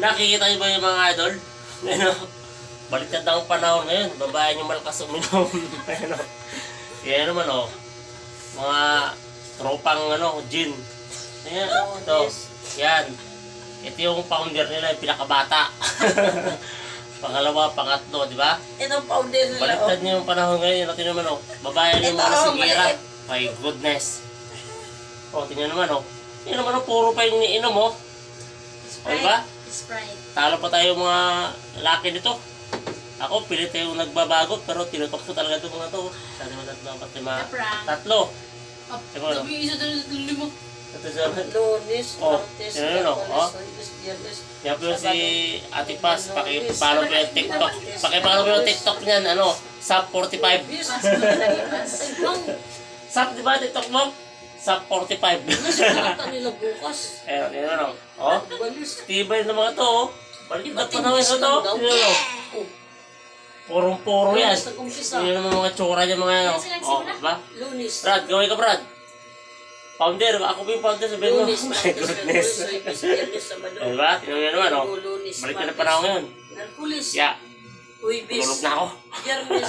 Nakikita niyo ba yung mga idol? Ano? Baliktad na ang panahon ngayon. Babae niyo malakas uminom. ano? Yan naman oh. Mga tropang ano, gin. Ayan, Oh, ito. yes. Yan. Ito yung founder nila, yung pinakabata. Pangalawa, pangatlo, di ba? Itong powder nila, oh. Baliktad niyo yung panahon ngayon. Ito naman oh. Babae niyo mga oh, maliit. My goodness. Oh, tingnan naman oh. Yan naman oh, puro pa yung iniinom oh. O, di ba? Sprite. Talo pa tayo mga laki nito. Ako, pilit yung nagbabagot, pero tinutok ko talaga itong mga to. Sabi mo tatlo, apat, lima, tatlo. Oh, Ikaw, ano? sabi isa doon sa lima. Ito siya. Lunes, Oh, Martes, sino yun, oh? Miyerkules, Oh. Jueves, Viernes. Yan po yung si Ate Paz, pakipalo po yung TikTok. Pakipalo po yung TikTok niyan, ano, Sub 45. Bis, Ang Sub, di ba TikTok mo? Sub 45. Nakakata nila bukas. Eh, yun ano. Oh, Balis. tibay ng mga to, oh. Balik na pa naman Iba't ito, lang daw. Yun, oh. Oh, Purong-puro yan. Lunes, nag-umpisa. Yun naman mga tsura niya mga ano. Oh, simula. diba? Lunes. Brad, gawin ka, Brad. Founder, ako ba yung founder? Sabihin mo. Lunes, My Martes, goodness. Miyerkules, Jueves, Viernes, Sabado. Ano ba? Tingnan mo yan naman, oh. Balik ka na Martes, pa na ako ngayon. Miyerkules, Yeah, Jueves, tulog na ako. Viernes,